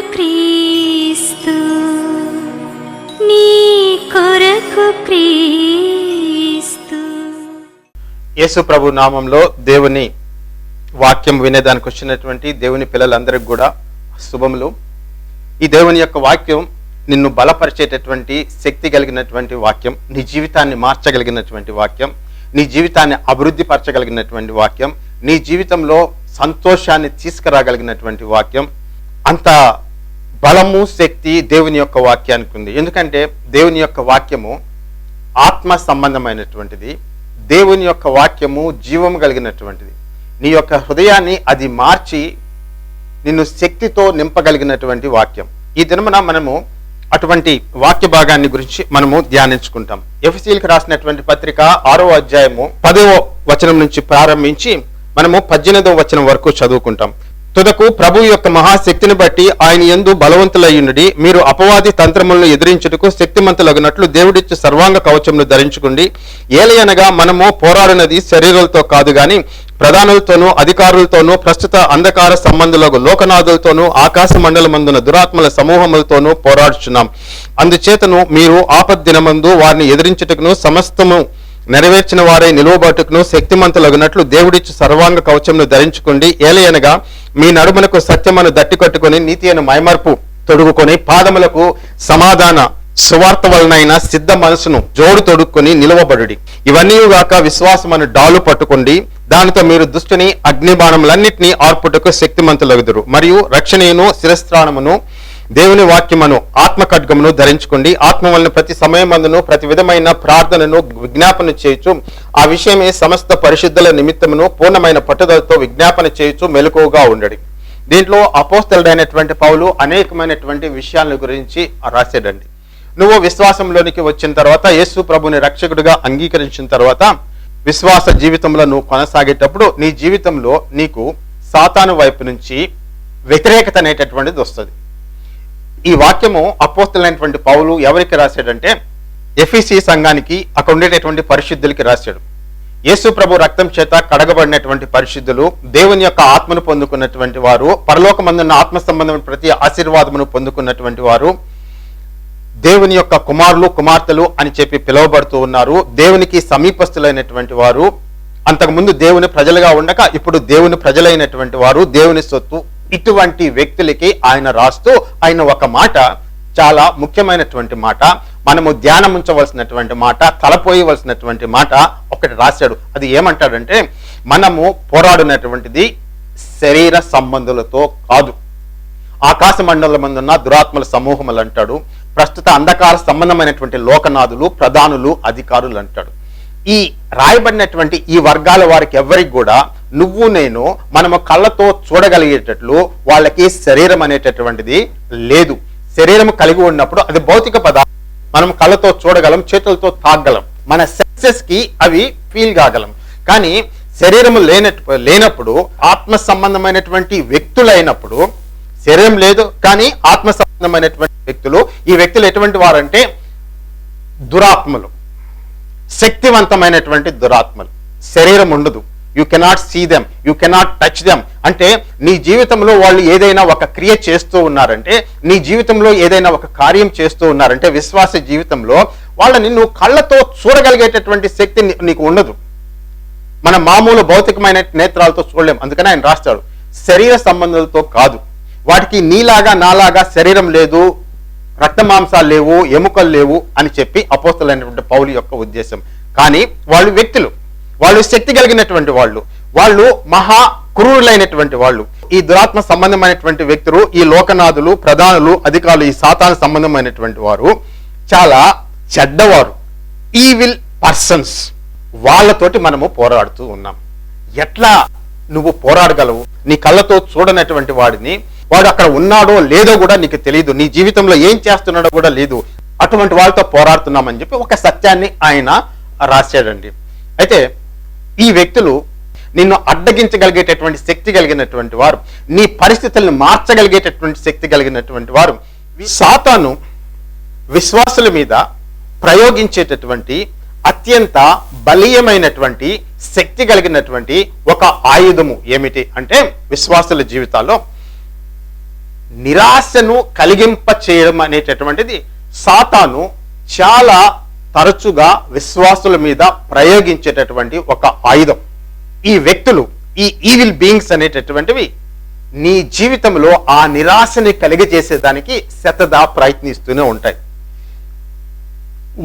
క్రీస్తు నీ కొరకు క్రీస్తు. యేసు ప్రభు నామంలో దేవుని వాక్యం వినేదానికి వచ్చినటువంటి దేవుని పిల్లలందరికీ కూడా శుభములు. ఈ దేవుని యొక్క వాక్యం నిన్ను బలపరిచేటటువంటి శక్తి కలిగినటువంటి వాక్యం నీ జీవితాన్ని మార్చగలిగినటువంటి వాక్యం నీ జీవితాన్ని అభివృద్ధి పరచగలిగినటువంటి వాక్యం నీ జీవితంలో సంతోషాన్ని తీసుకురాగలిగినటువంటి వాక్యం అంత బలము శక్తి దేవుని యొక్క వాక్యానికి ఉంది. ఎందుకంటే దేవుని యొక్క వాక్యము ఆత్మ సంబంధమైనటువంటిది. దేవుని యొక్క వాక్యము జీవము కలిగినటువంటిది. నీ యొక్క హృదయాన్ని అది మార్చి నిన్ను శక్తితో నింపగలిగినటువంటి వాక్యం. ఈ దినమున మనము అటువంటి వాక్య భాగాన్ని గురించి మనము ధ్యానించుకుంటాం. ఎఫ్సీల్కి రాసినటువంటి పత్రిక ఆరో అధ్యాయము పదవ వచనం నుంచి ప్రారంభించి మనము పద్దెనిమిదవ వచనం వరకు చదువుకుంటాం. తుదకు ప్రభు యొక్క మహాశక్తిని బట్టి ఆయన ఎందు బలవంతులయ్యుండి మీరు అపవాది తంత్రములను ఎదిరించుటకు శక్తిమంతులగినట్లు దేవుడిచ్చు సర్వాంగ కవచమును ధరించుకుండి ఏలయనగా మనము పోరాడినది శరీరాలతో కాదు గాని ప్రధానులతోనూ అధికారులతోనూ ప్రస్తుత అంధకార సంబంధులకు లోకనాథులతోనూ ఆకాశ మండలమందున దురాత్మల సమూహములతోనూ పోరాడుచున్నాం. అందుచేతను మీరు ఆపద్దినమందు వారిని ఎదిరించుటకును సమస్తము నెరవేర్చిన వారే నిలువబాటుకును శక్తిమంతులగునట్లు దేవుడిచ్చు సర్వాంగ కవచమును ధరించుకోండి ఏలయనగా మీ నడుమునకు సత్యమను దట్టి కట్టుకొని నీతి అయిన మైమార్పు తొడుగుకొని పాదములకు సమాధాన సువార్త వలనైన సిద్ధ మనసును జోడు తొడుక్కొని నిలవబడుడి. ఇవన్నీ గాక విశ్వాసమను డాలు పట్టుకోండి. దానితో మీరు దుష్టుని అగ్నిబాణములన్నింటినీ ఆర్పుటకు శక్తిమంతులగుదురు. మరియు రక్షణను శిరస్త్రాణమును దేవుని వాక్యమును ఆత్మ ఖడ్గమును ధరించుకోండి. ఆత్మ వలన ప్రతి సమయమందును ప్రతి విధమైన ప్రార్థనను విజ్ఞాపన చేయొచ్చు ఆ విషయమే సమస్త పరిశుద్ధుల నిమిత్తమును పూర్ణమైన పట్టుదలతో విజ్ఞాపన చేయొచ్చు మెలకువగా ఉండడి. దీంట్లో అపోస్తలుడైనటువంటి పౌలు అనేకమైనటువంటి విషయాల గురించి రాశాడండి. నువ్వు విశ్వాసంలోనికి వచ్చిన తర్వాత యేసు ప్రభుని రక్షకుడిగా అంగీకరించిన తర్వాత విశ్వాస జీవితంలో నువ్వు కొనసాగేటప్పుడు నీ జీవితంలో నీకు సాతాను వైపు నుంచి వ్యతిరేకత అనేటటువంటిది వస్తుంది. ఈ వాక్యము అపోస్తులైనటువంటి పౌలు ఎవరికి రాశాడంటే ఎఫీసీ సంఘానికి అక్కడ ఉండేటటువంటి పరిశుద్ధులకి రాశాడు. యేసు ప్రభు రక్తం చేత కడగబడినటువంటి పరిశుద్ధులు దేవుని యొక్క ఆత్మను పొందుకున్నటువంటి వారు పరలోకమందున్న ఆత్మ సంబంధమైన ప్రతి ఆశీర్వాదమును పొందుకున్నటువంటి వారు దేవుని యొక్క కుమారులు కుమార్తెలు అని చెప్పి పిలువబడుతూ ఉన్నారు. దేవునికి సమీపస్తులైనటువంటి వారు అంతకుముందు దేవుని ప్రజలుగా ఉండక ఇప్పుడు దేవుని ప్రజలైనటువంటి వారు దేవుని సొత్తు ఇటువంటి వ్యక్తులకి ఆయన రాస్తూ ఆయన ఒక మాట చాలా ముఖ్యమైనటువంటి మాట మనము ధ్యానం ఉంచవలసినటువంటి మాట తలపోయవలసినటువంటి మాట ఒకటి రాశాడు. అది ఏమంటాడంటే మనము పోరాడినటువంటిది శరీర సంబంధులతో కాదు. ఆకాశ మండలం ముందున్న దురాత్మల సమూహములు అంటాడు. ప్రస్తుత అంధకార సంబంధమైనటువంటి లోకనాథులు ప్రధానులు అధికారులు అంటాడు. ఈ రాయబడినటువంటి ఈ వర్గాల వారికి ఎవరికి కూడా నువ్వు నేను మనము కళ్ళతో చూడగలిగేటట్లు వాళ్ళకి శరీరం అనేటటువంటిది లేదు. శరీరం కలిగి ఉన్నప్పుడు అది భౌతిక పదార్థం. మనం కళ్ళతో చూడగలం చేతులతో తాగలం మన సెన్సెస్కి అవి ఫీల్ కాగలం. కానీ శరీరము లేనట్టు లేనప్పుడు ఆత్మ సంబంధమైనటువంటి వ్యక్తులైనప్పుడు శరీరం లేదు కానీ ఆత్మ సంబంధమైనటువంటి వ్యక్తులు ఈ వ్యక్తులు ఎటువంటి వారంటే దురాత్మలు. శక్తివంతమైనటువంటి దురాత్మలు. శరీరం ఉండదు. You cannot see them you cannot touch them అంటే నీ జీవితంలో వాళ్ళు ఏదైనా ఒక క్రియ చేస్తూ ఉన్నారంటే నీ జీవితంలో ఏదైనా ఒక కార్యం చేస్తూ ఉన్నారంటే విశ్వాస జీవితంలో వాళ్ళని నువ్వు కళ్ళతో చూడగలిగేటటువంటి శక్తి నీకు ఉండదు. మన మామూలు భౌతికమైన నేత్రాలతో చూడలేం. అందుకని ఆయన రాస్తాడు. శరీర సంబంధాలతో కాదు. వాటికి నీలాగా నాలాగా శరీరం లేదు. రక్త మాంసాలు లేవు ఎముకలు లేవు అని చెప్పి అపోస్తలైనటువంటి పౌలు యొక్క ఉద్దేశం. కానీ వాళ్ళు వ్యక్తులు. వాళ్ళు శక్తి కలిగినటువంటి వాళ్ళు. వాళ్ళు మహా క్రూరులైనటువంటి వాళ్ళు. ఈ దురాత్మ సంబంధమైనటువంటి వ్యక్తులు ఈ లోకనాథులు ప్రధానులు అధికారులు ఈ సాతాన సంబంధమైనటువంటి వారు చాలా చెడ్డవారు. ఈవిల్ పర్సన్స్ వాళ్ళతోటి మనము పోరాడుతూ ఉన్నాం. ఎట్లా నువ్వు పోరాడగలవు? నీ కళ్ళతో చూడనటువంటి వాడిని వాడు అక్కడ ఉన్నాడో లేదో కూడా నీకు తెలియదు నీ జీవితంలో ఏం చేస్తున్నాడో కూడా లేదు. అటువంటి వాళ్ళతో పోరాడుతున్నామని చెప్పి ఒక సత్యాన్ని ఆయన రాశాడండి. అయితే ఈ వ్యక్తులు నిన్ను అడ్డగించగలిగేటటువంటి శక్తి కలిగినటువంటి వారు నీ పరిస్థితులను మార్చగలిగేటటువంటి శక్తి కలిగినటువంటి వారు సాతాను విశ్వాసుల మీద ప్రయోగించేటటువంటి అత్యంత బలీయమైనటువంటి శక్తి కలిగినటువంటి ఒక ఆయుధము ఏమిటి అంటే విశ్వాసుల జీవితాల్లో నిరాశను కలిగింప చేయడం అనేటటువంటిది సాతాను చాలా తరచుగా విశ్వాసుల మీద ప్రయోగించేటటువంటి ఒక ఆయుధం. ఈ వ్యక్తులు ఈ ఈవిల్ బీయింగ్స్ అనేటటువంటివి నీ జీవితంలో ఆ నిరాశని కలిగజేసేదానికి శతదా ప్రయత్నిస్తూనే ఉంటాయి.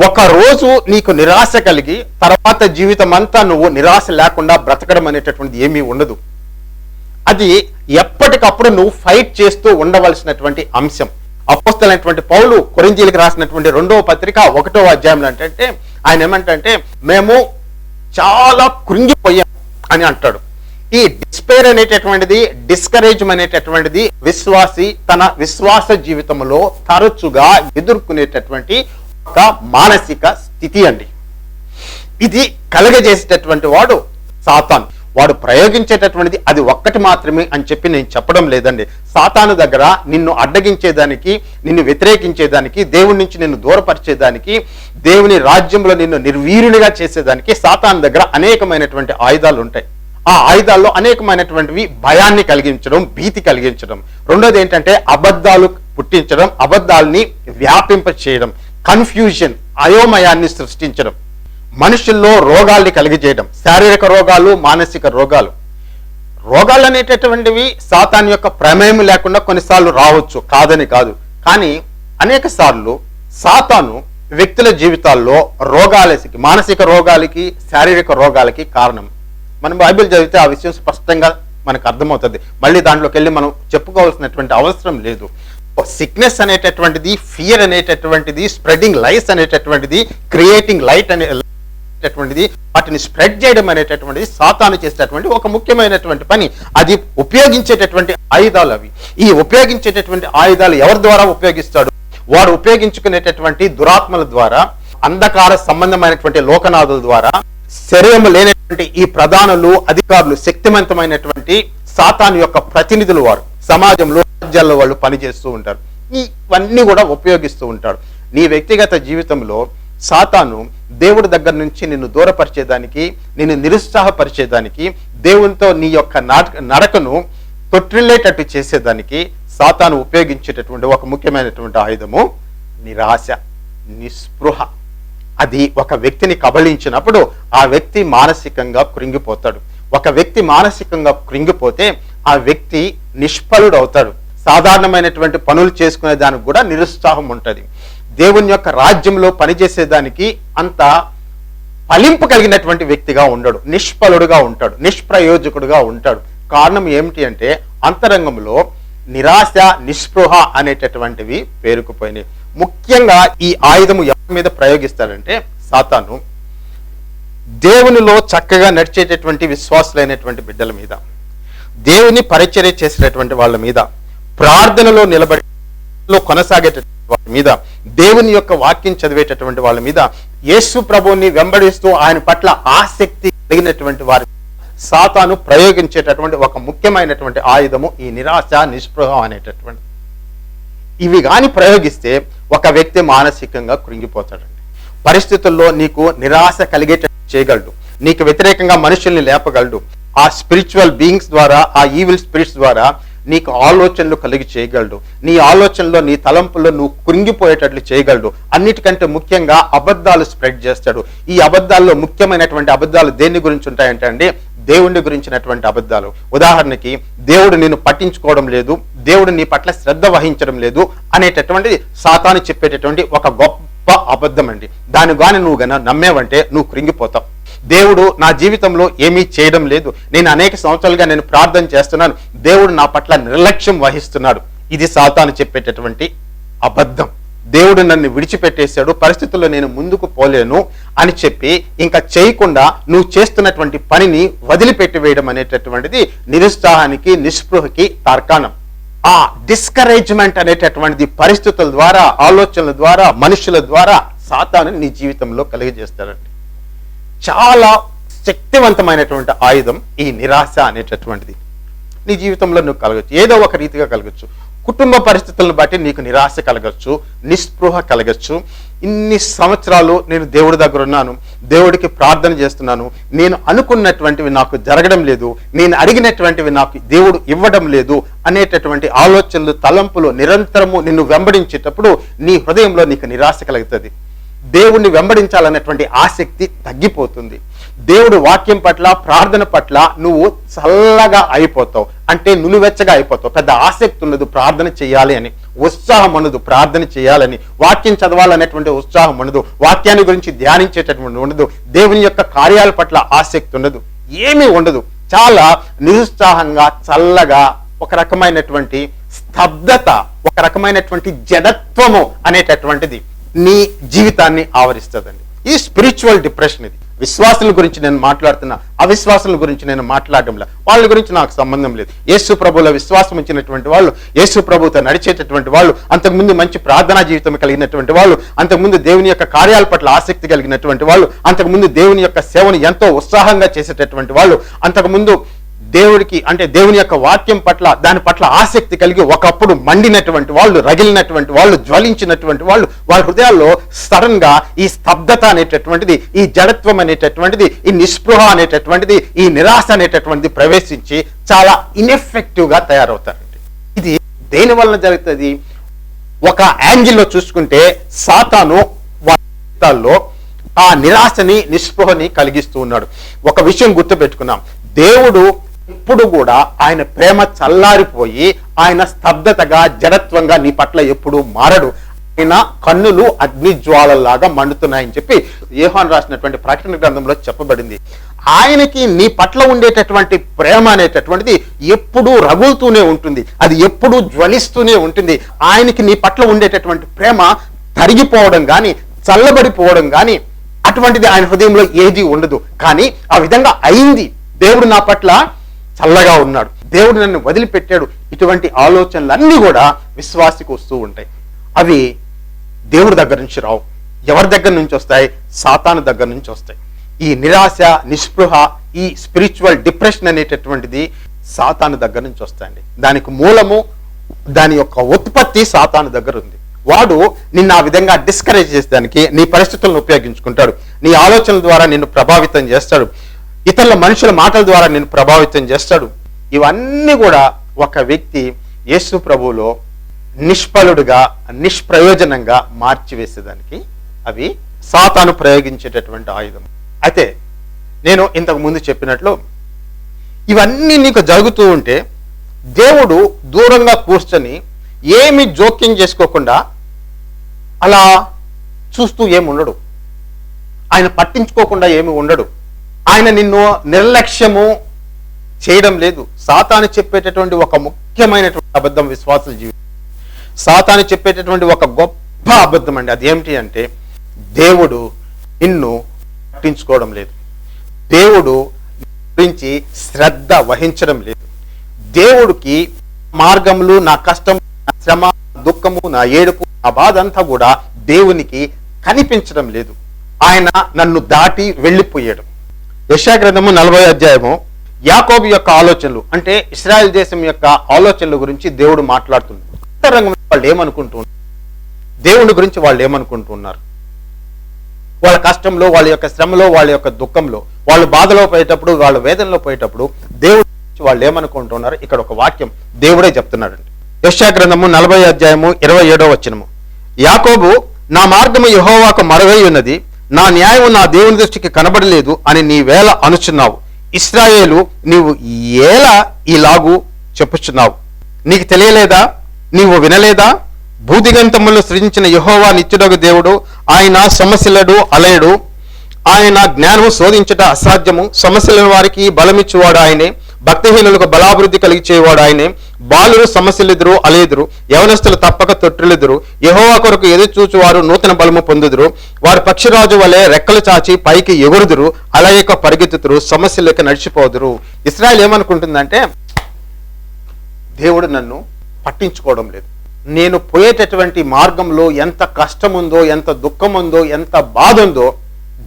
ఒక రోజు నీకు నిరాశ కలిగి తర్వాత జీవితం అంతా నువ్వు నిరాశ లేకుండా బ్రతకడం అనేటటువంటిది ఏమీ ఉండదు. అది ఎప్పటికప్పుడు నువ్వు ఫైట్ చేస్తూ ఉండవలసినటువంటి అంశం. అపోస్తలైనటువంటి పౌలు కొరింజీలకు రాసినటువంటి రెండవ పత్రిక ఒకటో అధ్యాయంలో అంటే ఆయన ఏమంటే మేము చాలా కృంగిపోయాం అని అంటాడు. ఈ డిస్పేర్ అనేటటువంటిది డిస్కరేజ్ అనేటటువంటిది విశ్వాసి తన విశ్వాస జీవితంలో తరచుగా ఎదుర్కొనేటటువంటి ఒక మానసిక స్థితి అండి. ఇది కలగజేసేటటువంటి వాడు సాతాన్. వాడు ప్రయోగించేటటువంటిది అది ఒక్కటి మాత్రమే అని చెప్పి నేను చెప్పడం లేదండి. సాతాను దగ్గర నిన్ను అడ్డగించేదానికి నిన్ను వ్యతిరేకించేదానికి దేవుడి నుంచి నిన్ను దూరపరిచేదానికి దేవుని రాజ్యంలో నిన్ను నిర్వీరునిగా చేసేదానికి సాతాను దగ్గర అనేకమైనటువంటి ఆయుధాలు ఉంటాయి. ఆ ఆయుధాల్లో అనేకమైనటువంటివి భయాన్ని కలిగించడం భీతి కలిగించడం. రెండోది ఏంటంటే అబద్ధాలు పుట్టించడం అబద్ధాలని వ్యాపింప చేయడం కన్ఫ్యూజన్ అయోమయాన్ని సృష్టించడం. మనుషుల్లో రోగాల్ని కలిగజేయడం శారీరక రోగాలు మానసిక రోగాలు. రోగాలు అనేటటువంటివి సాతాన్ యొక్క ప్రమేయం లేకుండా కొన్నిసార్లు రావచ్చు కాదని కాదు. కానీ అనేక సార్లు సాతాను వ్యక్తుల జీవితాల్లో రోగాలకి మానసిక రోగాలకి శారీరక రోగాలకి కారణం. మనం బైబిల్ చదివితే ఆ విషయం స్పష్టంగా మనకు అర్థమవుతుంది. మళ్ళీ దాంట్లోకి వెళ్ళి మనం చెప్పుకోవాల్సినటువంటి అవసరం లేదు. సిక్నెస్ అనేటటువంటిది ఫియర్ అనేటటువంటిది స్ప్రెడింగ్ లైస్ అనేటటువంటిది క్రియేటింగ్ లైట్ అనే చేసేటటువంటిది వాటిని స్ప్రెడ్ చేయడం అనేటటువంటిది సాతాను చేసేటటువంటి ఒక ముఖ్యమైనటువంటి పని. అది ఉపయోగించేటటువంటి ఆయుధాలు అవి. ఈ ఉపయోగించేటటువంటి ఆయుధాలు ఎవరి ద్వారా ఉపయోగిస్తాడు? వాడు ఉపయోగించుకునేటటువంటి దురాత్మల ద్వారా అంధకార సంబంధమైనటువంటి లోకనాథుల ద్వారా శరీరం లేనటువంటి ఈ ప్రధానులు అధికారులు శక్తివంతమైనటువంటి సాతాను యొక్క ప్రతినిధులు వారు. సమాజంలో రాజ్యాల్లో వాళ్ళు పనిచేస్తూ ఉంటారు. ఇవన్నీ కూడా ఉపయోగిస్తూ ఉంటారు. నీ వ్యక్తిగత జీవితంలో సాతాను దేవుడి దగ్గర నుంచి నిన్ను దూరపరిచేదానికి నిన్ను నిరుత్సాహపరిచేదానికి దేవునితో నీ యొక్క నడకను తొట్టిల్లేటట్టు చేసేదానికి సాతాను ఉపయోగించేటటువంటి ఒక ముఖ్యమైనటువంటి ఆయుధము నిరాశ నిస్పృహ. అది ఒక వ్యక్తిని కబళించినప్పుడు ఆ వ్యక్తి మానసికంగా కృంగిపోతాడు. ఒక వ్యక్తి మానసికంగా కృంగిపోతే ఆ వ్యక్తి నిష్ఫలుడు అవుతాడు సాధారణమైనటువంటి పనులు చేసుకునే దానికి కూడా నిరుత్సాహం ఉంటుంది. దేవుని యొక్క రాజ్యంలో పనిచేసేదానికి అంత ఫలింపు కలిగినటువంటి వ్యక్తిగా ఉండడు నిష్ఫలుడుగా ఉంటాడు నిష్ప్రయోజకుడుగా ఉంటాడు. కారణం ఏమిటి అంటే అంతరంగంలో నిరాశ నిస్పృహ అనేటటువంటివి పేరుకుపోయినాయి. ముఖ్యంగా ఈ ఆయుధము ఎవరి మీద ప్రయోగిస్తాడంటే సాతాను. దేవునిలో చక్కగా నడిచేటటువంటి విశ్వాసులైనటువంటి బిడ్డల మీద దేవుని పరిచర్య చేసేటటువంటి వాళ్ళ మీద ప్రార్థనలో నిలబడి లో కొనసాగేటటువంటి వాళ్ళ మీద దేవుని యొక్క వాక్యం చదివేటటువంటి వాళ్ళ మీద యేసు ప్రభుని వెంబడిస్తూ ఆయన పట్ల ఆసక్తి కలిగినటువంటి వారి సాతాను ప్రయోగించేటటువంటి ఒక ముఖ్యమైనటువంటి ఆయుధము ఈ నిరాశ నిస్పృహం అనేటటువంటి ఇవి కానీ ప్రయోగిస్తే ఒక వ్యక్తి మానసికంగా కృంగిపోతాడండి. పరిస్థితుల్లో నీకు నిరాశ కలిగేట చేయగలడు. నీకు వ్యతిరేకంగా మనుషుల్ని లేపగలడు. ఆ స్పిరిచువల్ బీయింగ్స్ ద్వారా ఆ ఈవిల్ స్పిరిట్స్ ద్వారా నీకు ఆలోచనలు కలిగి చేయగలడు. నీ ఆలోచనలో నీ తలంపుల్లో నువ్వు కృంగిపోయేటట్లు చేయగలడు. అన్నిటికంటే ముఖ్యంగా అబద్ధాలు స్ప్రెడ్ చేస్తాడు. ఈ అబద్ధాల్లో ముఖ్యమైనటువంటి అబద్ధాలు దేని గురించి ఉంటాయంటే అండి దేవుణ్ణి గురించినటువంటి అబద్ధాలు. ఉదాహరణకి దేవుడు నేను పట్టించుకోవడం లేదు దేవుడు నీ పట్ల శ్రద్ధ వహించడం లేదు అనేటటువంటి సాతాను చెప్పేటటువంటి ఒక గొప్ప అబద్ధం అండి. దాని గాని నువ్వు గన నమ్మేవంటే నువ్వు కృంగిపోతావు. దేవుడు నా జీవితంలో ఏమీ చేయడం లేదు. నేను అనేక సంవత్సరాలుగా నేను ప్రార్థన చేస్తున్నాను. దేవుడు నా పట్ల నిర్లక్ష్యం వహిస్తున్నాడు. ఇది సాతాను చెప్పేటటువంటి అబద్ధం. దేవుడు నన్ను విడిచిపెట్టేశాడు పరిస్థితుల్లో నేను ముందుకు పోలేను అని చెప్పి ఇంకా చేయకుండా నువ్వు చేస్తున్నటువంటి పనిని వదిలిపెట్టి వేయడం అనేటటువంటిది నిరుత్సాహానికి నిస్పృహకి తార్కాణం. ఆ డిస్కరేజ్మెంట్ అనేటటువంటిది పరిస్థితుల ద్వారా ఆలోచనల ద్వారా మనుషుల ద్వారా సాతాను నీ జీవితంలో కలిగజేస్తాడండి. చాలా శక్తివంతమైనటువంటి ఆయుధం ఈ నిరాశ అనేటటువంటిది. నీ జీవితంలో నువ్వు కలగచ్చు. ఏదో ఒక రీతిగా కలగచ్చు. కుటుంబ పరిస్థితులను బట్టి నీకు నిరాశ కలగచ్చు నిస్పృహ కలగచ్చు. ఇన్ని సంవత్సరాలు నేను దేవుడి దగ్గర ఉన్నాను దేవుడికి ప్రార్థన చేస్తున్నాను. నేను అనుకున్నటువంటివి నాకు జరగడం లేదు నేను అడిగినటువంటివి నాకు దేవుడు ఇవ్వడం లేదు అనేటటువంటి ఆలోచనలు తలంపులు నిరంతరము నిన్ను వెంబడించేటప్పుడు నీ హృదయంలో నీకు నిరాశ కలుగుతుంది. దేవుణ్ణి వెంబడించాలనేటువంటి ఆసక్తి తగ్గిపోతుంది. దేవుడు వాక్యం పట్ల ప్రార్థన పట్ల నువ్వు చల్లగా అయిపోతావు. అంటే నునువెచ్చగా అయిపోతావు. పెద్ద ఆసక్తి ఉండదు ప్రార్థన చేయాలి అని ఉత్సాహం అనదు ప్రార్థన చేయాలని వాక్యం చదవాలనేటువంటి ఉత్సాహం అనదు వాక్యాన్ని గురించి ధ్యానించేటటువంటి ఉండదు దేవుని యొక్క కార్యాల పట్ల ఆసక్తి ఉండదు ఏమీ ఉండదు. చాలా నిరుత్సాహంగా చల్లగా ఒక రకమైనటువంటి స్తబ్దత ఒక రకమైనటువంటి జడత్వము అనేటటువంటిది. నీ జీవితాన్ని ఆవరిస్తుందండి. ఈ స్పిరిచువల్ డిప్రెషన్ ఇది. విశ్వాసుల గురించి నేను మాట్లాడుతున్నా అవిశ్వాసుల గురించి నేను మాట్లాడడంలా వాళ్ళ గురించి నాకు సంబంధం లేదు. యేసు ప్రభుల విశ్వాసం ఇచ్చినటువంటి వాళ్ళు యేసు ప్రభుతో నడిచేటటువంటి వాళ్ళు అంతకుముందు మంచి ప్రార్థనా జీవితం కలిగినటువంటి వాళ్ళు అంతకుముందు దేవుని యొక్క కార్యాల పట్ల ఆసక్తి కలిగినటువంటి వాళ్ళు అంతకుముందు దేవుని యొక్క సేవను ఎంతో ఉత్సాహంగా చేసేటటువంటి వాళ్ళు అంతకుముందు దేవుడికి అంటే దేవుని యొక్క వాక్యం పట్ల దాని పట్ల ఆసక్తి కలిగి ఒకప్పుడు మండినటువంటి వాళ్ళు రగిలినటువంటి వాళ్ళు జ్వలించినటువంటి వాళ్ళు వాళ్ళ హృదయాల్లో సడన్గా ఈ స్తబ్దత అనేటటువంటిది ఈ జడత్వం అనేటటువంటిది ఈ నిస్పృహ అనేటటువంటిది ఈ నిరాశ అనేటటువంటిది ప్రవేశించి చాలా ఇన్ఎఫెక్టివ్గా తయారవుతారండి. ఇది దేని వలన జరుగుతుంది? ఒక యాంగిల్లో చూసుకుంటే సాతాను వాళ్ళలో ఆ నిరాశని నిస్పృహని కలిగిస్తూ ఉన్నాడు. ఒక విషయం గుర్తుపెట్టుకున్నాం. దేవుడు ఎప్పుడు కూడా ఆయన ప్రేమ చల్లారిపోయి ఆయన స్తబ్దతగా జడత్వంగా నీ పట్ల ఎప్పుడు మారడు. ఆయన కన్నులు అగ్నిజ్వాలలాగా మండుతున్నాయని చెప్పి యోహాన్ రాసినటువంటి ప్రకటన గ్రంథంలో చెప్పబడింది. ఆయనకి నీ పట్ల ఉండేటటువంటి ప్రేమ అనేటటువంటిది ఎప్పుడూ రగులుతూనే ఉంటుంది. అది ఎప్పుడూ జ్వలిస్తూనే ఉంటుంది. ఆయనకి నీ పట్ల ఉండేటటువంటి ప్రేమ తరిగిపోవడం కానీ చల్లబడిపోవడం కానీ అటువంటిది ఆయన హృదయంలో ఏది ఉండదు. కానీ ఆ విధంగా అయింది. దేవుడు నా పట్ల చల్లగా ఉన్నాడు. దేవుడు నన్ను వదిలిపెట్టాడు. ఇటువంటి ఆలోచనలన్నీ కూడా విశ్వాసికి వస్తూ ఉంటాయి. అవి దేవుడి దగ్గర నుంచి రావు. ఎవరి దగ్గర నుంచి వస్తాయి? సాతాను దగ్గర నుంచి వస్తాయి. ఈ నిరాశ నిస్పృహ ఈ స్పిరిచువల్ డిప్రెషన్ అనేటటువంటిది సాతాను దగ్గర నుంచి వస్తాయండి. దానికి మూలము దాని యొక్క ఉత్పత్తి సాతాను దగ్గర ఉంది. వాడు నిన్ను ఆ విధంగా డిస్కరేజ్ చేసేదానికి నీ పరిస్థితులను ఉపయోగించుకుంటాడు. నీ ఆలోచనల ద్వారా నిన్ను ప్రభావితం చేస్తాడు. ఇతరుల మనుషుల మాటల ద్వారా నేను ప్రభావితం చేస్తాడు. ఇవన్నీ కూడా ఒక వ్యక్తి యేసు ప్రభువులో నిష్ఫలుడుగా నిష్ప్రయోజనంగా మార్చివేసేదానికి అవి సాతాను ప్రయోగించేటటువంటి ఆయుధం. అయితే నేను ఇంతకు ముందు చెప్పినట్లు ఇవన్నీ నీకు జరుగుతూ ఉంటే దేవుడు దూరంగా కూర్చొని ఏమి జోక్యం చేసుకోకుండా అలా చూస్తూ ఏమి ఉండడు ఆయన పట్టించుకోకుండా ఏమి ఉండడు. ఆయన నిన్ను నిర్లక్ష్యము చేయడం లేదు. సాతాను చెప్పేటటువంటి ఒక ముఖ్యమైనటువంటి అబద్ధం విశ్వాసుల జీవితం. సాతాను చెప్పేటటువంటి ఒక గొప్ప అబద్ధం అండి. అది ఏమిటి అంటే దేవుడు నిన్ను పట్టించుకోవడం లేదు. దేవుడు గురించి శ్రద్ధ వహించడం లేదు. దేవుడికి మార్గములు నా కష్టం నా శ్రమ దుఃఖము నా ఏడుపు నా బాధ అంతా కూడా దేవునికి కనిపించడం లేదు. ఆయన నన్ను దాటి వెళ్ళిపోయాడు. యశాగ్రంథము నలభై అధ్యాయము. యాకోబు యొక్క ఆలోచనలు అంటే ఇస్రాయల్ దేశం యొక్క ఆలోచనల గురించి దేవుడు మాట్లాడుతుంది అంతరంగంలో వాళ్ళు ఏమనుకుంటూ ఉన్నారు? దేవుని గురించి వాళ్ళు ఏమనుకుంటున్నారు వాళ్ళ కష్టంలో వాళ్ళ యొక్క శ్రమలో వాళ్ళ యొక్క దుఃఖంలో వాళ్ళు బాధలో పోయేటప్పుడు వాళ్ళ వేదనలో పోయేటప్పుడు దేవుడి గురించి వాళ్ళు ఏమనుకుంటున్నారు ఇక్కడ ఒక వాక్యం దేవుడే చెప్తున్నాడండి. యశాగ్రంథము నలభై అధ్యాయము ఇరవై ఏడో వచనము. యాకోబు నా మార్గము యహోవాకు మరుగై ఉన్నది. నా న్యాయం నా దేవుని దృష్టికి కనబడలేదు అని నీ వేళ అనుచున్నావు. ఇస్రాయేలు నీవు ఏలా ఇలాగు చెప్పుచున్నావు. నీకు తెలియలేదా? నీవు వినలేదా? భూదిగంతములు సృజించిన యహోవా నిత్యుడగు దేవుడు ఆయన సమస్యలడు అలయడు. ఆయన జ్ఞానము శోధించట అసాధ్యము. సమస్యల వారికి బలమిచ్చువాడు ఆయనే. భక్తిహీనులకు బలాభివృద్ధి కలిగించేవాడు ఆయనే. బాలురు సమస్యలెదురు అలేదురు యవనస్తులు తప్పక తొట్టిలెదురు యహోవా కొరకు ఎదురు చూచువారు నూతన బలము పొందుదురు. వారు పక్షిరాజు వలె రెక్కలు చాచి పైకి ఎగురుదురు. అలాగే పరిగెత్తుతురు సమస్యలకి నడిచిపోదురు. ఇస్రాయల్ ఏమనుకుంటుందంటే దేవుడు నన్ను పట్టించుకోవడం లేదు. నేను పోయేటటువంటి మార్గంలో ఎంత కష్టం ఉందో ఎంత దుఃఖం ఉందో ఎంత బాధ ఉందో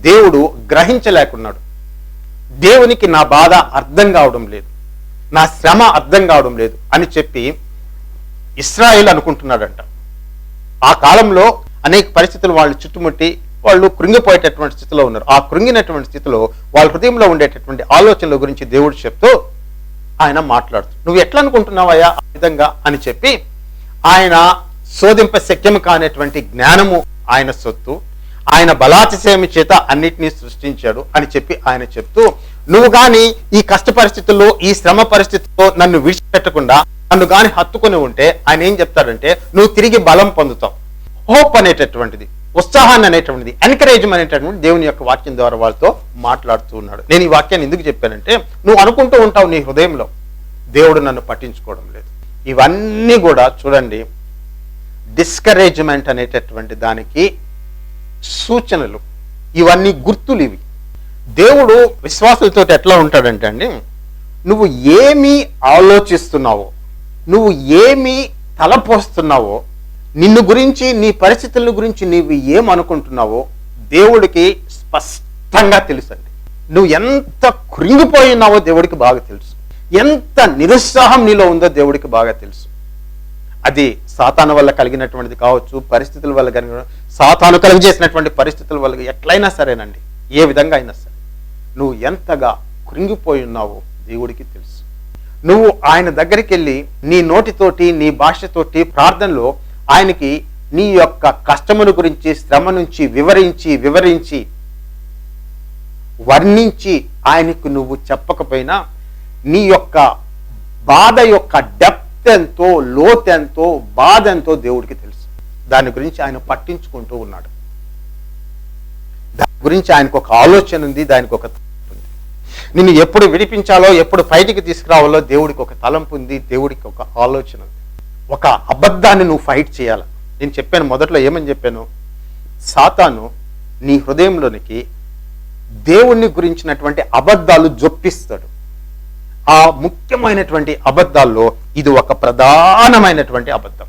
దేవుడు గ్రహించలేకున్నాడు. దేవునికి నా బాధ అర్థం కావడం లేదు. నా శ్రమ అర్థం కావడం లేదు అని చెప్పి ఇస్రాయిల్ అనుకుంటున్నాడంట. ఆ కాలంలో అనేక పరిస్థితులు వాళ్ళు చుట్టుముట్టి వాళ్ళు కృంగిపోయేటటువంటి స్థితిలో ఉన్నారు. ఆ కృంగినటువంటి స్థితిలో వాళ్ళ హృదయంలో ఉండేటటువంటి ఆలోచనల గురించి దేవుడు చెప్తూ ఆయన మాట్లాడుతూ నువ్వు ఎట్లా అనుకుంటున్నావయ్యా ఆ విధంగా? అని చెప్పి ఆయన శోధింప శక్యము కానటువంటి జ్ఞానము ఆయన సొత్తు ఆయన బలాతిశయమి చేత అన్నిటినీ సృష్టించాడు అని చెప్పి ఆయన చెప్తూ నువ్వు కానీ ఈ కష్ట పరిస్థితుల్లో ఈ శ్రమ పరిస్థితుల్లో నన్ను విడిచిపెట్టకుండా నన్ను కానీ హత్తుకొని ఉంటే ఆయన ఏం చెప్తాడంటే నువ్వు తిరిగి బలం పొందుతావు. హోప్ అనేటటువంటిది ఉత్సాహాన్ని అనేటువంటిది ఎన్కరేజ్మెంట్ అనేటటువంటి దేవుని యొక్క వాక్యం ద్వారా వాళ్ళతో మాట్లాడుతూ ఉన్నాడు. నేను ఈ వాక్యాన్ని ఎందుకు చెప్పానంటే నువ్వు అనుకుంటూ ఉంటావు నీ హృదయంలో దేవుడు నన్ను పట్టించుకోవడం లేదు. ఇవన్నీ కూడా చూడండి డిస్కరేజ్మెంట్ అనేటటువంటి దానికి సూచనలు. ఇవన్నీ గుర్తులు ఇవి. దేవుడు విశ్వాసులతో ఎట్లా ఉంటాడంటే అండి నువ్వు ఏమి ఆలోచిస్తున్నావో నువ్వు ఏమి తలపోస్తున్నావో నిన్ను గురించి నీ పరిస్థితుల గురించి నీవు ఏమనుకుంటున్నావో దేవుడికి స్పష్టంగా తెలుసండి. నువ్వు ఎంత కృంగిపోయినావో దేవుడికి బాగా తెలుసు. ఎంత నిరుత్సాహం నీలో ఉందో దేవుడికి బాగా తెలుసు. అది సాతాను వల్ల కలిగినటువంటిది కావచ్చు పరిస్థితుల వల్ల కలిగిన సాతాను కలిగజేసినటువంటి పరిస్థితుల వల్ల ఎట్లయినా సరేనండి. ఏ విధంగా అయినా సరే. నువ్వు ఎంతగా కృంగిపోయి ఉన్నావో దేవుడికి తెలుసు. నువ్వు ఆయన దగ్గరికి వెళ్ళి నీ నోటితోటి నీ భాషతోటి ప్రార్థనలో ఆయనకి నీ యొక్క కష్టమును గురించి శ్రమ నుంచి వివరించి వివరించి వర్ణించి ఆయనకు నువ్వు చెప్పకపోయినా నీ యొక్క బాధ యొక్క డెప్త్ ఎంతో లోత్ ఎంతో బాధ ఎంతో దేవుడికి తెలుసు. దాని గురించి ఆయన పట్టించుకుంటూ ఉన్నాడు. దాని గురించి ఆయనకు ఒక ఆలోచన ఉంది దానికి ఒక నిన్ను ఎప్పుడు విడిపించాలో ఎప్పుడు బయటికి తీసుకురావాలో దేవుడికి ఒక తలంపు ఉంది దేవుడికి ఒక ఆలోచన ఉంది. ఒక అబద్ధాన్ని నువ్వు ఫైట్ చేయాలి. నేను చెప్పాను మొదట్లో ఏమని చెప్పాను? సాతాను నీ హృదయంలోనికి దేవుణ్ణి గురించినటువంటి అబద్ధాలు జొప్పిస్తాడు. ఆ ముఖ్యమైనటువంటి అబద్ధాల్లో ఇది ఒక ప్రధానమైనటువంటి అబద్ధం.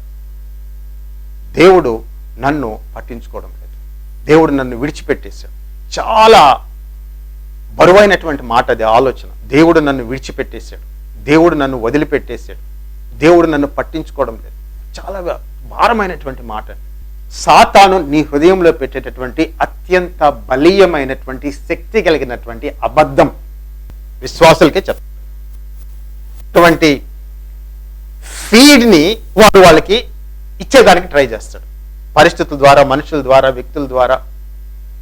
దేవుడు నన్ను పట్టించుకోవడం లేదు. దేవుడు నన్ను విడిచిపెట్టేశాడు. చాలా బరువైనటువంటి మాట అది ఆలోచన. దేవుడు నన్ను విడిచిపెట్టేశాడు. దేవుడు నన్ను వదిలిపెట్టేశాడు. దేవుడు నన్ను పట్టించుకోవడం లేదు. చాలా భారమైనటువంటి మాట సాతాను నీ హృదయంలో పెట్టేటటువంటి అత్యంత బలీయమైనటువంటి శక్తి కలిగినటువంటి అబద్ధం. విశ్వాసులకే చెప్తాను అటువంటి ఫీడ్ని వాడు వాళ్ళకి ఇచ్చేదానికి ట్రై చేస్తాడు. పరిస్థితుల ద్వారా మనుషుల ద్వారా వ్యక్తుల ద్వారా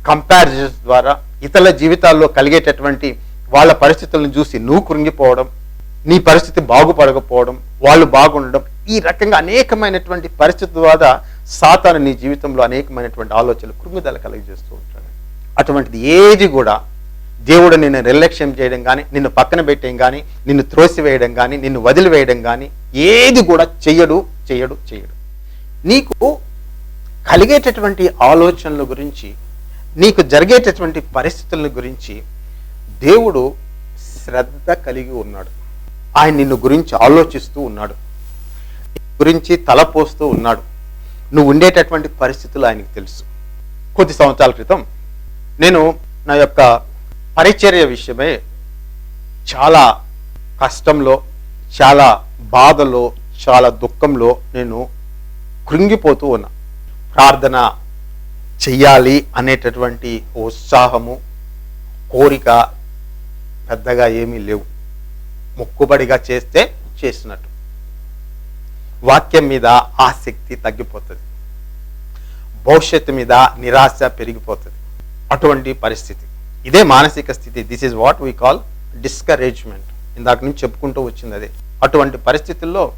కంపారిజన్స్ ద్వారా ఇతరుల జీవితాల్లో కలిగేటటువంటి వాళ్ళ పరిస్థితులను చూసి నువ్వు కృంగిపోవడం నీ పరిస్థితి బాగుపడకపోవడం వాళ్ళు బాగుండడం ఈ రకంగా అనేకమైనటువంటి పరిస్థితుల ద్వారా సాతాను నీ జీవితంలో అనేకమైనటువంటి ఆలోచనలు కృంగుదల కలిగజేస్తూ ఉంటాడు. అటువంటిది ఏది కూడా దేవుడు నిన్ను నిర్లక్ష్యం చేయడం కానీ నిన్ను పక్కన పెట్టేయం కానీ నిన్ను త్రోసివేయడం కానీ నిన్ను వదిలివేయడం కానీ ఏది కూడా చెయ్యడు చెయ్యడు చెయ్యడు. నీకు కలిగేటటువంటి ఆలోచనల గురించి నీకు జరిగేటటువంటి పరిస్థితుల గురించి దేవుడు శ్రద్ధ కలిగి ఉన్నాడు. ఆయన నిన్ను గురించి ఆలోచిస్తూ ఉన్నాడు. గురించి తలపోస్తూ ఉన్నాడు. నువ్వు ఉండేటటువంటి పరిస్థితులు ఆయనకు తెలుసు. కొద్ది సంవత్సరాల క్రితం నేను నా యొక్క పరిచర్య విషయమే చాలా కష్టంలో చాలా బాధలో చాలా దుఃఖంలో నేను కృంగిపోతూ ఉన్నా. ప్రార్థన చెయ్యాలి అనేటటువంటి ఉత్సాహము కోరిక పెద్దగా ఏమీ లేవు. మొక్కుబడిగా చేస్తే చేసినట్టు. వాక్యం మీద ఆసక్తి తగ్గిపోతుంది. భవిష్యత్తు మీద నిరాశ పెరిగిపోతుంది. అటువంటి పరిస్థితి. ఇదే మానసిక స్థితి. This is what we call discouragement ఇందాక నుంచి చెప్పుకుంటూ వచ్చింది అదే. అటువంటి పరిస్థితుల్లో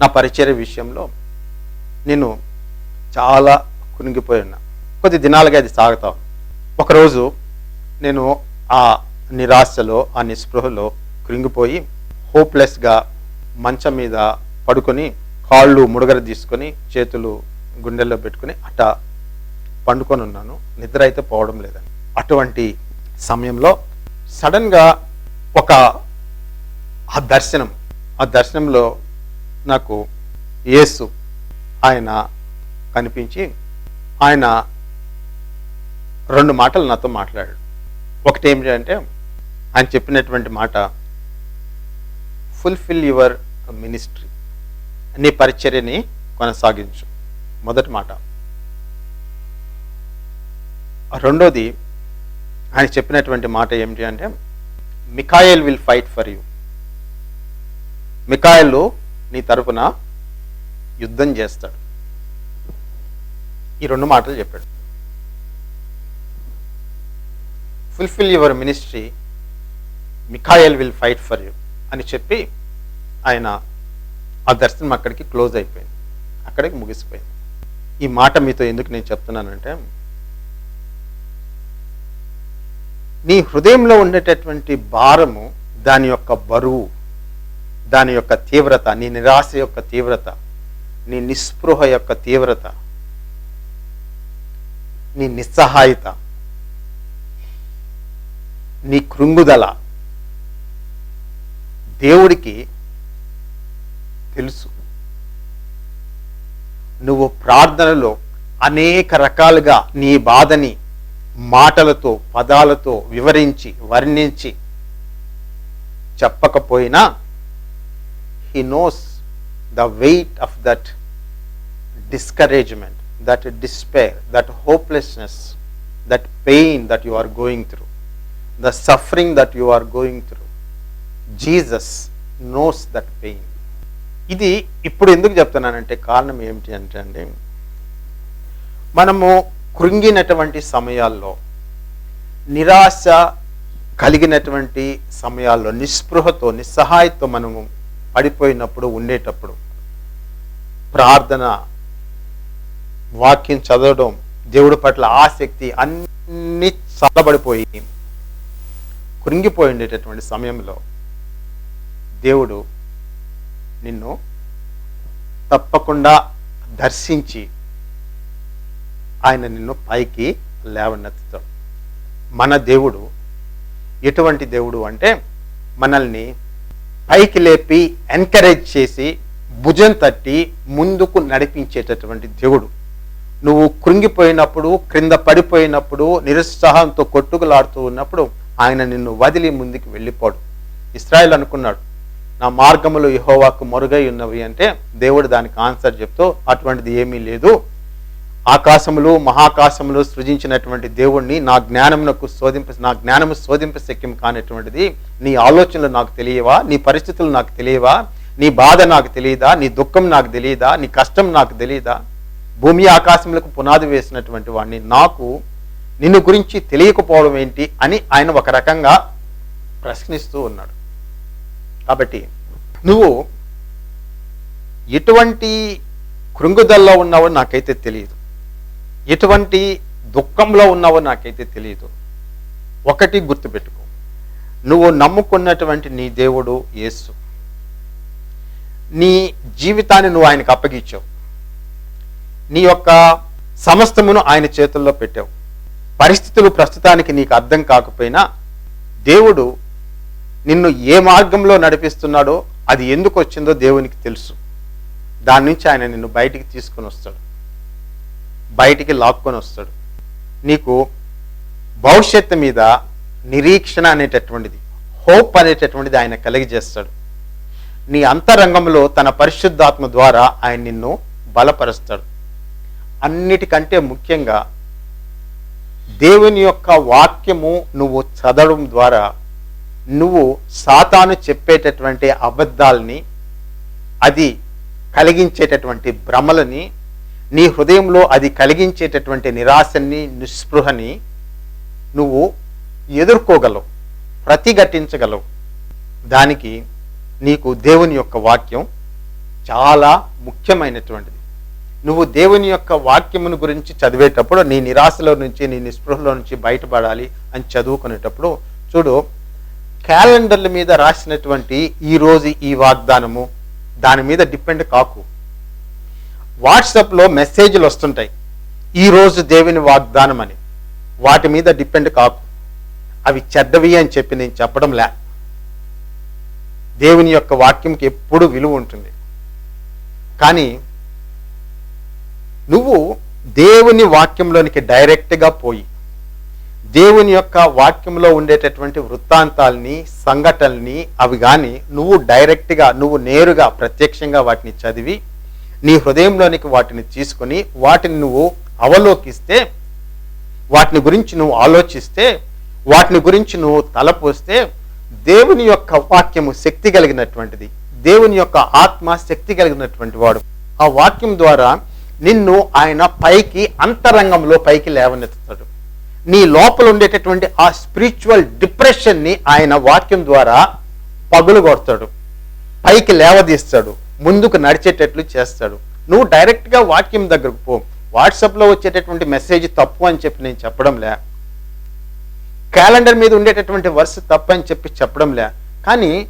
నా పరిచయ విషయంలో నేను చాలా కునిగిపోయి ఉన్నా. కొద్ది దినాలుగా అది సాగుతా ఉంది. ఒకరోజు నేను ఆ నిరాశలో ఆ నిస్పృహలో కృంగిపోయి హోప్లెస్గా మంచం మీద పడుకొని కాళ్ళు ముడగర తీసుకొని చేతులు గుండెల్లో పెట్టుకొని అట్ట పండుకొని ఉన్నాను నిద్ర అయితే పోవడం లేదని అటువంటి సమయంలో సడన్గా ఒక ఆ దర్శనం ఆ దర్శనంలో నాకు యేసు ఆయన కనిపించి ఆయన రెండు మాటలు నాతో మాట్లాడాడు ఒకటి ఏమిటంటే ఆయన చెప్పినటువంటి మాట ఫుల్ఫిల్ యువర్ మినిస్ట్రీ నీ పరిచర్యని కొనసాగించు. మొదటి మాట. రెండోది ఆయన చెప్పినటువంటి మాట ఏమిటి అంటే Michael will fight for you Michael నీ తరపున యుద్ధం చేస్తాడు. ఈ రెండు మాటలు చెప్పాడు. Fulfil your ministry Michael will fight for you అని చెప్పి ఆయన ఆ దర్శనం అక్కడికి క్లోజ్ అయిపోయింది. అక్కడికి ముగిసిపోయింది. ఈ మాట మీతో ఎందుకు నేను చెప్తున్నానంటే నీ హృదయంలో ఉండేటటువంటి భారము దాని యొక్క బరువు దాని యొక్క తీవ్రత నీ నిరాశ యొక్క తీవ్రత నీ నిస్పృహ యొక్క తీవ్రత నీ నిస్సహాయత నీ కృంగుదల దేవుడికి తెలుసు. నువ్వు ప్రార్థనలో అనేక రకాలుగా నీ బాధని మాటలతో పదాలతో వివరించి వర్ణించి చెప్పకపోయినా he knows the weight of that discouragement that despair that hopelessness that pain that you are going through the suffering that you are going through. Jesus knows that pain ఇది ఇప్పుడు ఎందుకు చెప్తున్నానంటే కారణం ఏమిటి అంటే అండి మనము కృంగినటువంటి సమయాల్లో నిరాశ కలిగినటువంటి సమయాల్లో నిస్పృహతో నిస్సహాయతో మనము పడిపోయినప్పుడు ఉండేటప్పుడు ప్రార్థన వాక్యం చదవడం దేవుడి పట్ల ఆసక్తి అన్ని చల్లబడిపోయి కృంగిపోయి ఉండేటటువంటి సమయంలో దేవుడు నిన్ను తప్పకుండా దర్శించి ఆయన నిన్ను పైకి లేవనెత్తుతాడు. మన దేవుడు ఎటువంటి దేవుడు అంటే మనల్ని పైకి లేపి ఎంకరేజ్ చేసి భుజం తట్టి ముందుకు నడిపించేటటువంటి దేవుడు. నువ్వు కృంగిపోయినప్పుడు క్రింద పడిపోయినప్పుడు నిరుత్సాహంతో కొట్టుకులాడుతూ ఉన్నప్పుడు ఆయన నిన్ను వదిలి ముందుకు వెళ్ళిపోడు. ఇస్రాయల్ అనుకున్నాడు నా మార్గములు యహోవాకు మరుగై ఉన్నవి అంటే దేవుడు దానికి ఆన్సర్ చెప్తూ అటువంటిది ఏమీ లేదు. ఆకాశములు మహాకాశములు సృజించినటువంటి దేవుణ్ణి నా జ్ఞానమునకు శోధింప నా జ్ఞానము శోధింప శక్యం కానటువంటిది నీ ఆలోచనలు నాకు తెలియవా? నీ పరిస్థితులు నాకు తెలియవా? నీ బాధ నాకు తెలియదా? నీ దుఃఖం నాకు తెలియదా? నీ కష్టం నాకు తెలియదా? భూమి ఆకాశములకు పునాది వేసినటువంటి వాడిని నాకు నిన్ను గురించి తెలియకపోవడం ఏంటి అని ఆయన ఒక రకంగా ప్రశ్నిస్తూ ఉన్నాడు. కాబట్టి నువ్వు ఎటువంటి కృంగుదల్లో ఉన్నావో నాకైతే తెలియదు. ఎటువంటి దుఃఖంలో ఉన్నావో నాకైతే తెలియదు. ఒకటి గుర్తుపెట్టుకో. నువ్వు నమ్ముకున్నటువంటి నీ దేవుడు యేసు. నీ జీవితాన్ని నువ్వు ఆయనకు అప్పగించావు. నీ యొక్క సమస్తమును ఆయన చేతుల్లో పెట్టావు. పరిస్థితులు ప్రస్తుతానికి నీకు అర్థం కాకపోయినా దేవుడు నిన్ను ఏ మార్గంలో నడిపిస్తున్నాడో అది ఎందుకు వచ్చిందో దేవునికి తెలుసు. దాని నుంచి ఆయన నిన్ను బయటికి తీసుకొని వస్తాడు. బయటికి లాక్కొని వస్తాడు. నీకు భవిష్యత్తు మీద నిరీక్షణ అనేటటువంటిది హోప్ అనేటటువంటిది ఆయన కలిగజేస్తాడు. నీ అంతరంగంలో తన పరిశుద్ధాత్మ ద్వారా ఆయన నిన్ను బలపరుస్తాడు. అన్నిటికంటే ముఖ్యంగా దేవుని యొక్క వాక్యము నువ్వు చదవడం ద్వారా నువ్వు సాతాను చెప్పేటటువంటి అబద్ధాలని అది కలిగించేటటువంటి భ్రమలని నీ హృదయంలో అది కలిగించేటటువంటి నిరాశని నిస్పృహని నువ్వు ఎదుర్కోగలవు ప్రతిఘటించగలవు. దానికి నీకు దేవుని యొక్క వాక్యం చాలా ముఖ్యమైనటువంటిది. నువ్వు దేవుని యొక్క వాక్యమును గురించి చదివేటప్పుడు నీ నిరాశలో నుంచి నీ నిస్పృహలో నుంచి బయటపడాలి అని చదువుకునేటప్పుడు చూడు క్యాలెండర్ల మీద రాసినటువంటి ఈ రోజు ఈ వాగ్దానము దాని మీద డిపెండ్ కాకు. వాట్సాప్లో మెసేజ్లు వస్తుంటాయి. ఈ రోజు దేవుని వాగ్దానం అని. వాటి మీద డిపెండ్ కాకు. అవి చెడ్డవి అని చెప్పి నేను చెప్పడం లే. దేవుని యొక్క వాక్యంకి ఎప్పుడు విలువ ఉంటుంది. కానీ నువ్వు దేవుని వాక్యంలోనికి డైరెక్ట్గా పోయి దేవుని యొక్క వాక్యంలో ఉండేటటువంటి వృత్తాంతాల్ని సంఘటనల్ని అవి కానీ నువ్వు డైరెక్ట్గా నువ్వు నేరుగా ప్రత్యక్షంగా వాటిని చదివి నీ హృదయంలోనికి వాటిని తీసుకొని వాటిని నువ్వు అవలోకిస్తే వాటిని గురించి నువ్వు ఆలోచిస్తే వాటిని గురించి నువ్వు తలపోస్తే దేవుని యొక్క వాక్యము శక్తి కలిగినటువంటిది. దేవుని యొక్క ఆత్మ శక్తి కలిగినటువంటి వాడు. ఆ వాక్యం ద్వారా నిన్ను ఆయన పైకి అంతరంగంలో పైకి లేవనెత్తుతాడు. నీ లోపల ఉండేటటువంటి ఆ స్పిరిచువల్ డిప్రెషన్ని ఆయన వాక్యం ద్వారా పగులు కొడతాడు. పైకి లేవదీస్తాడు. ముందుకు నడిచేటట్లు చేస్తాడు. నువ్వు డైరెక్ట్గా వాక్యం దగ్గరకు పో. వాట్సాప్లో వచ్చేటటువంటి మెసేజ్ తప్పు అని చెప్పి నేను చెప్పడం లే. క్యాలెండర్ మీద ఉండేటటువంటి వరుస తప్పు అని చెప్పి చెప్పడం లే. కానీ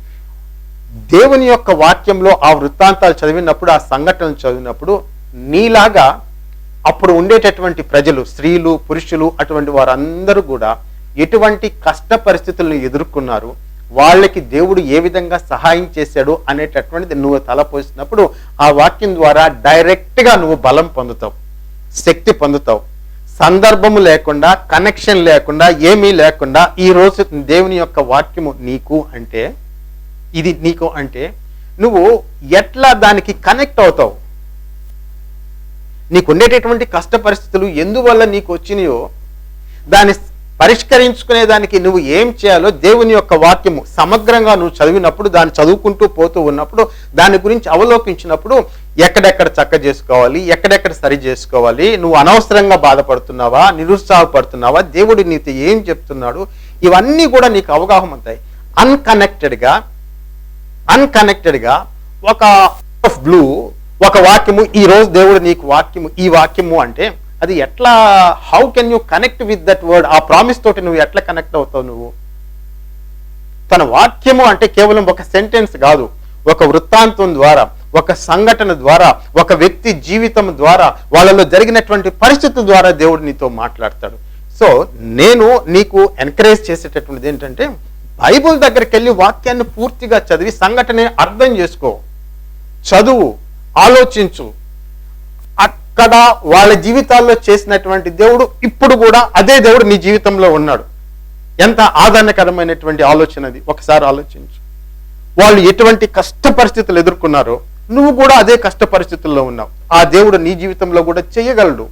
దేవుని యొక్క వాక్యంలో ఆ వృత్తాంతాలు చదివినప్పుడు ఆ సంఘటనలు చదివినప్పుడు నీలాగా అప్పుడు ఉండేటటువంటి ప్రజలు స్త్రీలు పురుషులు అటువంటి వారందరూ కూడా ఎటువంటి కష్ట పరిస్థితులను ఎదుర్కొన్నారు వాళ్ళకి దేవుడు ఏ విధంగా సహాయం చేశాడు అనేటటువంటిది నువ్వు తలపోసినప్పుడు ఆ వాక్యం ద్వారా డైరెక్ట్గా నువ్వు బలం పొందుతావు శక్తి పొందుతావు. సందర్భము లేకుండా కనెక్షన్ లేకుండా ఏమీ లేకుండా ఈ రోజు దేవుని యొక్క వాక్యము నీకు అంటే ఇది నీకు అంటే నువ్వు ఎట్లా దానికి కనెక్ట్ అవుతావు? నీకు ఉండేటటువంటి కష్ట పరిస్థితులు ఎందువల్ల నీకు వచ్చినాయో దాన్ని పరిష్కరించుకునే దానికి నువ్వు ఏం చేయాలో దేవుని యొక్క వాక్యము సమగ్రంగా నువ్వు చదివినప్పుడు దాన్ని చదువుకుంటూ పోతూ ఉన్నప్పుడు దాని గురించి అవలోకించినప్పుడు ఎక్కడెక్కడ చక్క చేసుకోవాలి ఎక్కడెక్కడ సరి చేసుకోవాలి నువ్వు అనవసరంగా బాధపడుతున్నావా నిరుత్సాహపడుతున్నావా దేవుడు నీతో ఏం చెప్తున్నాడు ఇవన్నీ కూడా నీకు అవగాహన అవుతాయి అన్కనెక్టెడ్గా అన్కనెక్టెడ్గా ఒక ఆఫ్ బ్లూ ఒక వాక్యము ఈ రోజు దేవుడు నీకు వాక్యము ఈ వాక్యము అంటే అది ఎట్లా how can you connect with that word ఆ ప్రామిస్ తోటి నువ్వు ఎట్లా కనెక్ట్ అవుతావు నువ్వు? తన వాక్యము అంటే కేవలం ఒక సెంటెన్స్ కాదు. ఒక వృత్తాంతం ద్వారా ఒక సంఘటన ద్వారా ఒక వ్యక్తి జీవితం ద్వారా వాళ్ళలో జరిగినటువంటి పరిస్థితి ద్వారా దేవుడు నీతో మాట్లాడతాడు. సో నేను నీకు ఎంకరేజ్ చేసేటటువంటిది ఏంటంటే బైబుల్ దగ్గరికి వెళ్ళి వాక్యాన్ని పూర్తిగా చదివి సంఘటనని అర్థం చేసుకో. చదువు ఆలోచించు. అక్కడ వాళ్ళ జీవితాల్లో చేసినటువంటి దేవుడు ఇప్పుడు కూడా అదే దేవుడు నీ జీవితంలో ఉన్నాడు. ఎంత ఆదరణకరమైనటువంటి ఆలోచన అది. ఒకసారి ఆలోచించు. వాళ్ళు ఎటువంటి కష్ట పరిస్థితులు ఎదుర్కొన్నారో నువ్వు కూడా అదే కష్ట పరిస్థితుల్లో ఉన్నావు. ఆ దేవుడు నీ జీవితంలో కూడా చేయగలడు.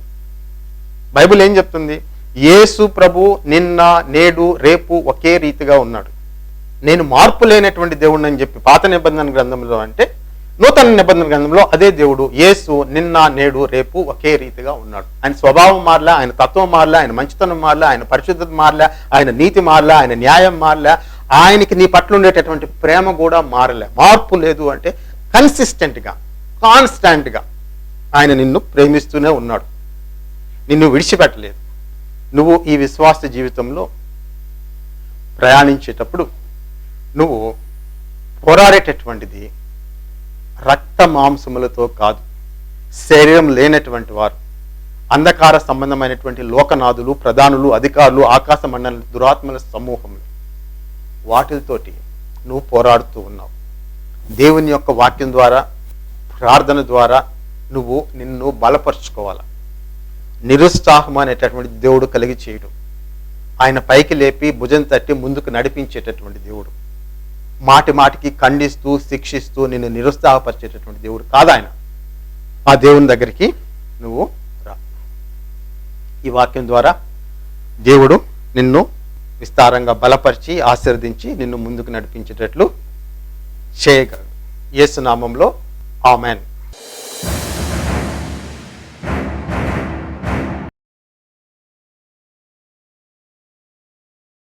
బైబిల్ ఏం చెప్తుంది? యేసు ప్రభు నిన్న నేడు రేపు ఒకే రీతిగా ఉన్నాడు. నేను మార్పు లేనటువంటి దేవుడిని అని చెప్పి పాత నిబంధన గ్రంథంలో అంటే నూతన నిబంధన గ్రంథంలో అదే దేవుడు యేసు నిన్న నేడు రేపు ఒకే రీతిగా ఉన్నాడు. ఆయన స్వభావం మారలే ఆయన తత్వం మారలే ఆయన మంచితనం మారలే ఆయన పరిశుద్ధత మారలే ఆయన నీతి మారలే ఆయన న్యాయం మారలే ఆయనకి నీ పట్ల ఉండేటటువంటి ప్రేమ కూడా మారలే. మార్పు లేదు అంటే కన్సిస్టెంట్గా కాన్స్టాంట్గా ఆయన నిన్ను ప్రేమిస్తూనే ఉన్నాడు. నిన్ను విడిచిపెట్టలేదు. నువ్వు ఈ విశ్వాస జీవితంలో ప్రయాణించేటప్పుడు నువ్వు పోరాడేటటువంటిది రక్త మాంసములతో కాదు. శరీరం లేనటువంటి వారు అంధకార సంబంధమైనటువంటి లోకనాథులు ప్రధానులు అధికారులు ఆకాశ మండల దురాత్మల సమూహములు. వాటితోటి నువ్వు పోరాడుతూ ఉన్నావు. దేవుని యొక్క వాక్యం ద్వారా ప్రార్థన ద్వారా నువ్వు నిన్ను బలపరుచుకోవాలి? నిరుత్సాహం అనేటటువంటి దేవుడు కలిగి చేయడు. ఆయన పైకి లేపి భుజం తట్టి ముందుకు నడిపించేటటువంటి దేవుడు. మాటి మాటికి ఖండిస్తూ శిక్షిస్తూ నిన్ను నిరుత్సాహపరిచేటటువంటి దేవుడు కాదు ఆయన ఆ దేవుని దగ్గరికి నువ్వు రా. ఈ వాక్యం ద్వారా దేవుడు నిన్ను విస్తారంగా బలపరిచి ఆశీర్వదించి నిన్ను ముందుకు నడిపించేటట్లు చేయగలడు. ఏసునామంలో ఆమెన్.